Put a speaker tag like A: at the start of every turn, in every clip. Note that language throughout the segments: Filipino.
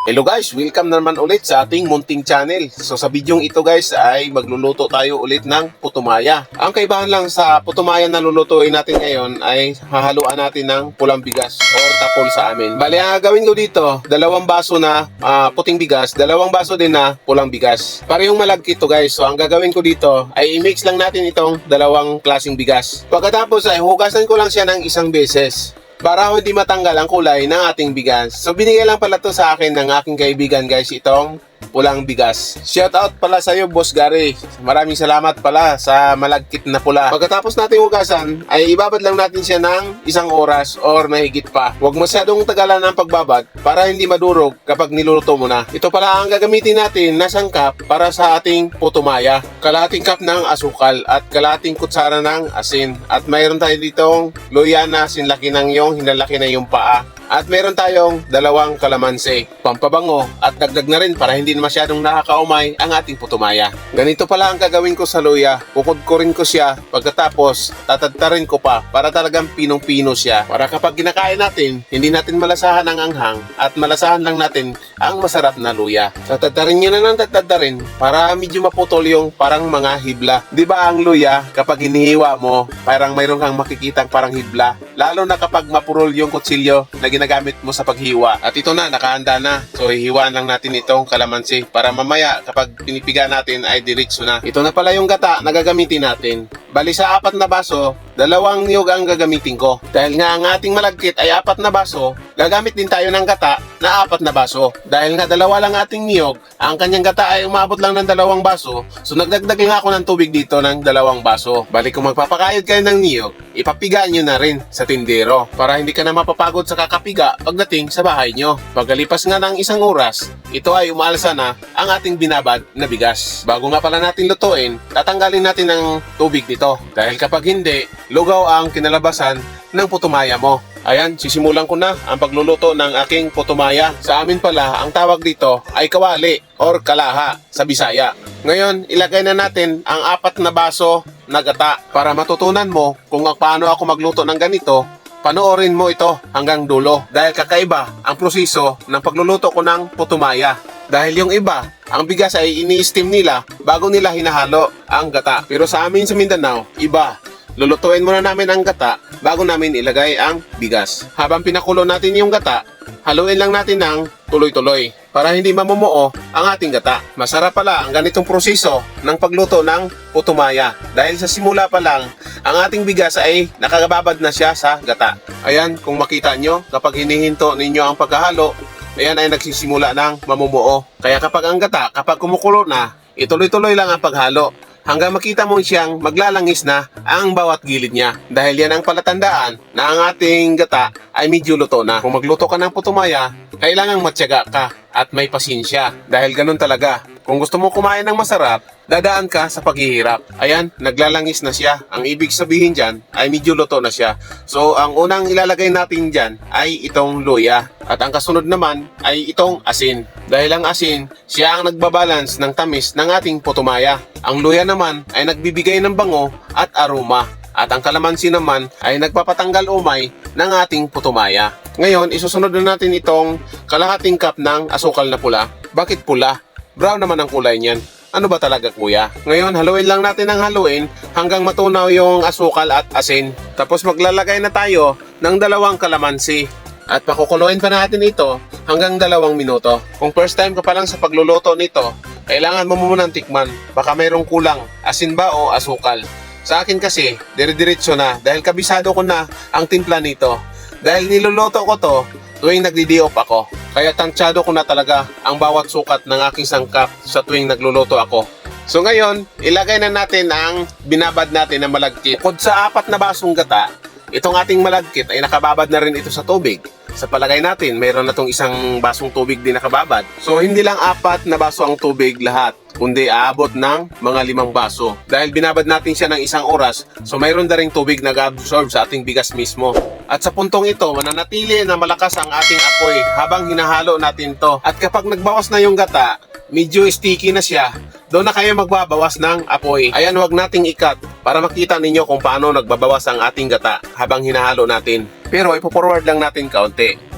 A: Hello guys, welcome naman ulit sa ating munting channel. So sa bidyong ito guys ay magluluto tayo ulit ng putumaya. Ang kaibahan lang sa putumaya na lulutuin natin ngayon ay hahaluan natin ng pulang bigas or tapol sa amin. Bali ang gagawin ko dito, dalawang baso na ah, puting bigas, dalawang baso din na pulang bigas. Parehong malagkit to guys. So ang gagawin ko dito ay i-mix lang natin itong dalawang klasing bigas. Pagkatapos ay hugasan ko lang siya ng isang beses para hindi matanggal ang kulay ng ating bigas. So binigay lang pala to sa akin ng aking kaibigan guys itong pulang bigas. Shout out pala sa iyo Boss Gary. Maraming salamat pala sa malagkit na pula. Pagkatapos natin hugasan ay ibabad lang natin siya ng isang oras or mahigit pa. Huwag masyadong tagalan ang pagbabad para hindi madurog kapag niluluto mo na. Ito pala ang gagamitin natin na sangkap para sa ating putumaya. Kalating cup ng asukal at kalating kutsara ng asin. At mayroon tayo ditong luya na sinlaki ng yung hinalaki na yung paa. At meron tayong dalawang kalamansi, pampabango at dagdag na rin para hindi masyadong nakakaumay ang ating putumaya. Ganito pala ang gagawin ko sa luya. Bukod ko rin ko siya pagkatapos tatadtarin ko pa para talagang pinong-pino siya. Para kapag kinakain natin, hindi natin malasahan ang anghang at malasahan lang natin ang masarap na luya. Tatadtarin nyo na ng tatadtarin para medyo maputol yung parang mga hibla. Di ba ang luya kapag hinihiwa mo, parang mayroon kang makikitang parang hibla. Lalo na kapag mapurol yung kutsilyo na ginagamit mo sa paghiwa. At ito na, nakahanda na. So hihiwaan lang natin itong kalamansi para mamaya kapag pinipiga natin ay diretso na. Ito na pala yung gata na gagamitin natin. Bali sa apat na baso, dalawang niyog ang gagamitin ko. Dahil nga ang ating malagkit ay apat na baso, gagamit din tayo ng gata na apat na baso. Dahil nga dalawa lang ating niyog, ang kanyang gata ay umabot lang ng dalawang baso, so nagdagdag lang ako ng tubig dito ng dalawang baso. Bali kung magpapakayod kayo ng niyog, ipapigaan nyo na rin sa tindero para hindi ka na mapapagod sa kakapiga pagdating sa bahay nyo. Pagkalipas nga ng isang oras, ito ay umaalsa na ang ating binabad na bigas. Bago nga pala natin lutuin, tatanggalin natin ang tubig dito. Dahil kapag hindi, lugaw ang kinalabasan ng putumaya mo. Ayan, sisimulan ko na ang pagluluto ng aking putumaya. Sa amin pala, ang tawag dito ay kawali or kalaha sa Bisaya. Ngayon, ilagay na natin ang apat na baso na gata para matutunan mo kung paano ako magluto ng ganito panoorin mo ito hanggang dulo dahil kakaiba ang proseso ng pagluluto ko ng putumaya. Dahil yung iba, ang bigas ay ini-steam nila bago nila hinahalo ang gata. Pero sa amin sa Mindanao, iba. Lulutuin muna namin ang gata bago namin ilagay ang bigas. Habang pinakulo natin yung gata, haluin lang natin ng tuloy-tuloy para hindi mamumuo ang ating gata. Masarap pala ang ganitong proseso ng pagluto ng putumaya dahil sa simula pa lang ang ating bigas ay nakagababad na siya sa gata. Ayan, kung makita nyo, kapag hinihinto ninyo ang pagkahalo, ayan ay nagsisimula ng mamumuo. Kaya kapag ang gata, kapag kumukulo na, ituloy-tuloy lang ang paghalo hanggang makita mo siyang maglalangis na ang bawat gilid niya. Dahil yan ang palatandaan na ang ating gata ay medyo luto na. Kung magluto ka ng putumaya, kailangang matyaga ka at may pasensya. Dahil ganun talaga. Kung gusto mo kumain ng masarap, dadaan ka sa paghihirap. Ayan, naglalangis na siya. Ang ibig sabihin dyan ay medyo luto na siya. So, ang unang ilalagay natin dyan ay itong luya. At ang kasunod naman ay itong asin. Dahil ang asin, siya ang nagbabalance ng tamis ng ating putumaya. Ang luya naman ay nagbibigay ng bango at aroma. At ang kalamansi naman ay nagpapatanggal umay ng ating putumaya. Ngayon, isusunod na natin itong kalahating cup ng asukal na pula. Bakit pula? Brown naman ang kulay niyan. Ano ba talaga kuya? Ngayon, haluin lang natin ang haluin hanggang matunaw yung asukal at asin. Tapos maglalagay na tayo ng dalawang kalamansi. At pakukuluin pa natin ito hanggang dalawang minuto. Kung first time ka pa lang sa pagluluto nito, kailangan mo munang tikman. Baka mayroong kulang, asin ba o asukal. Sa akin kasi, dire-diretso na dahil kabisado ko na ang timpla nito. Dahil niluluto ko to tuwing nagdi-off ako. Kaya tansyado ko na talaga ang bawat sukat ng aking sangkap sa tuwing nagluluto ako. So ngayon, ilagay na natin ang binabad natin na malagkit. Bukod sa apat na basong gata, itong ating malagkit ay nakababad na rin ito sa tubig. Sa palagay natin, mayroon na itong isang basong tubig din nakababad. So hindi lang apat na baso ang tubig lahat, kundi aabot ng mga limang baso. Dahil binabad natin siya ng isang oras, so mayroon na rin tubig nag-absorb sa ating bigas mismo. At sa puntong ito, mananatili na malakas ang ating apoy habang hinahalo natin to. At kapag nagbawas na yung gata, medyo sticky na siya, doon na kayo magbabawas ng apoy. Ayan, wag nating ikat para makita ninyo kung paano nagbabawas ang ating gata habang hinahalo natin. Pero ipo-forward lang natin kaunti.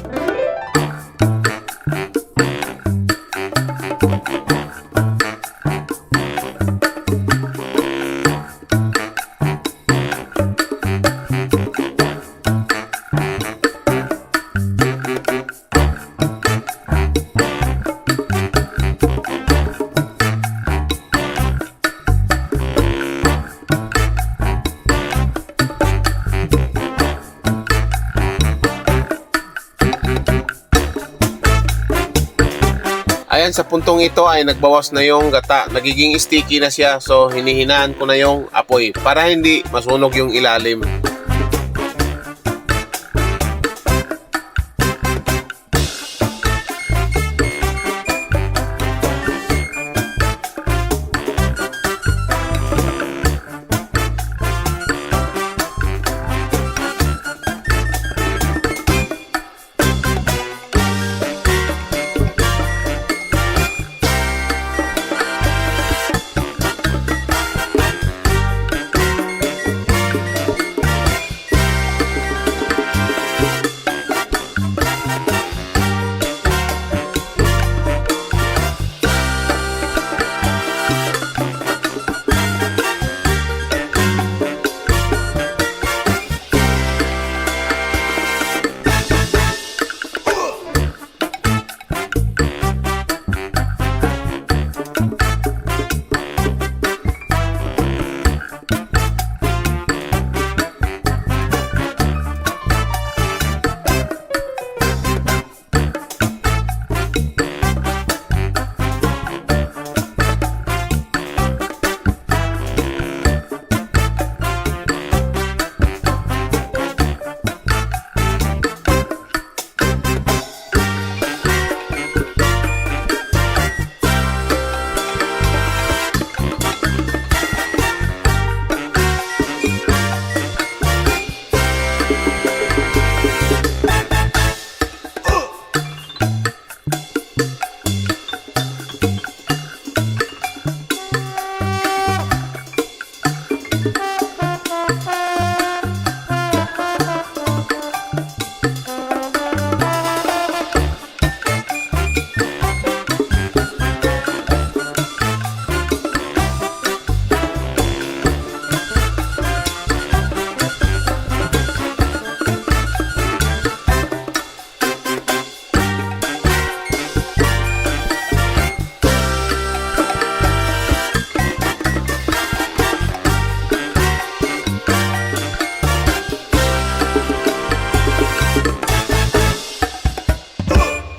A: Ayan, sa puntong ito ay nagbawas na yung gata. Nagiging sticky na siya. So, hinihinaan ko na yung apoy para hindi masunog yung ilalim.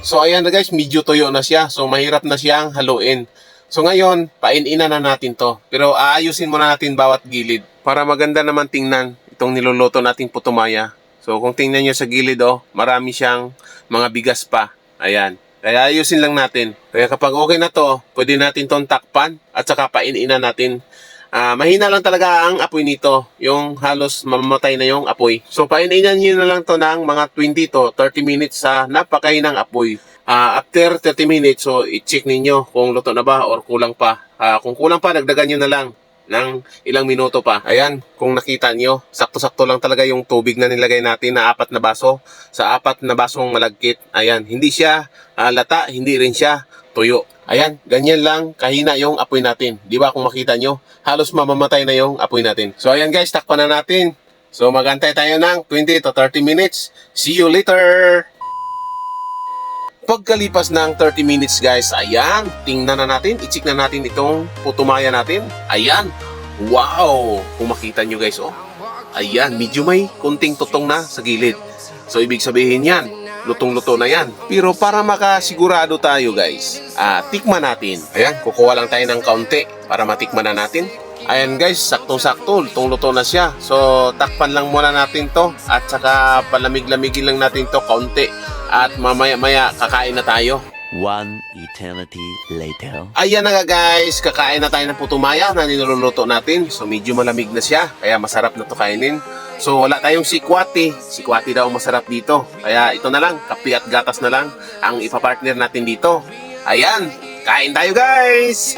A: So ayan na guys, medyo tuyo na siya. So mahirap na siyang haluin. So ngayon, pain-ina na natin to. Pero aayusin muna natin bawat gilid para maganda naman tingnan itong niluluto nating putumaya. So kung tingnan nyo sa gilid oh, marami siyang mga bigas pa. Ayan. Kaya ayusin lang natin. Kaya kapag okay na to, pwede natin tong takpan at saka pain-ina natin. Ah, mahina lang talaga ang apoy nito. Yung halos mamamatay na yung apoy. So paininan nyo na lang to ng mga 20 to 30 minutes sa napakahinang apoy. Ah, after 30 minutes, so i-check ninyo kung luto na ba or kulang pa. Ah, kung kulang pa, dagdagan nyo na lang ng ilang minuto pa. Ayan, kung nakita nyo, sakto-sakto lang talaga yung tubig na nilagay natin na apat na baso. Sa apat na basong malagkit, ayan, hindi siya ah, lata, hindi rin siya tuyo. Ayan, ganyan lang kahina yung apoy natin. Di ba kung makita nyo, halos mamamatay na yung apoy natin. So ayan guys, takpan na natin. So magantay tayo ng 20 to 30 minutes. See you later! Pagkalipas ng 30 minutes guys, ayan, tingnan na natin, i-check na natin itong putumaya natin. Ayan, wow! Kung makita nyo guys, oh. Ayan, medyo may kunting tutong na sa gilid. So ibig sabihin yan, lutong-luto na yan. Pero para makasigurado tayo guys, ah, tikman natin. Ayan, kukuha lang tayo ng kaunti para matikman na natin. Ayan guys, saktong-sakto, lutong-luto na siya. So takpan lang muna natin to at saka palamig-lamigin lang natin to kaunti. At mamaya-maya kakain na tayo.
B: One eternity later.
A: Ayan na nga guys, kakain na tayo ng putumaya na niluluto natin. So medyo malamig na siya, kaya masarap na to kainin. So wala tayong sikwati. Sikwati daw masarap dito. Kaya ito na lang, kape at gatas na lang ang ipapartner natin dito. Ayan, kain tayo guys!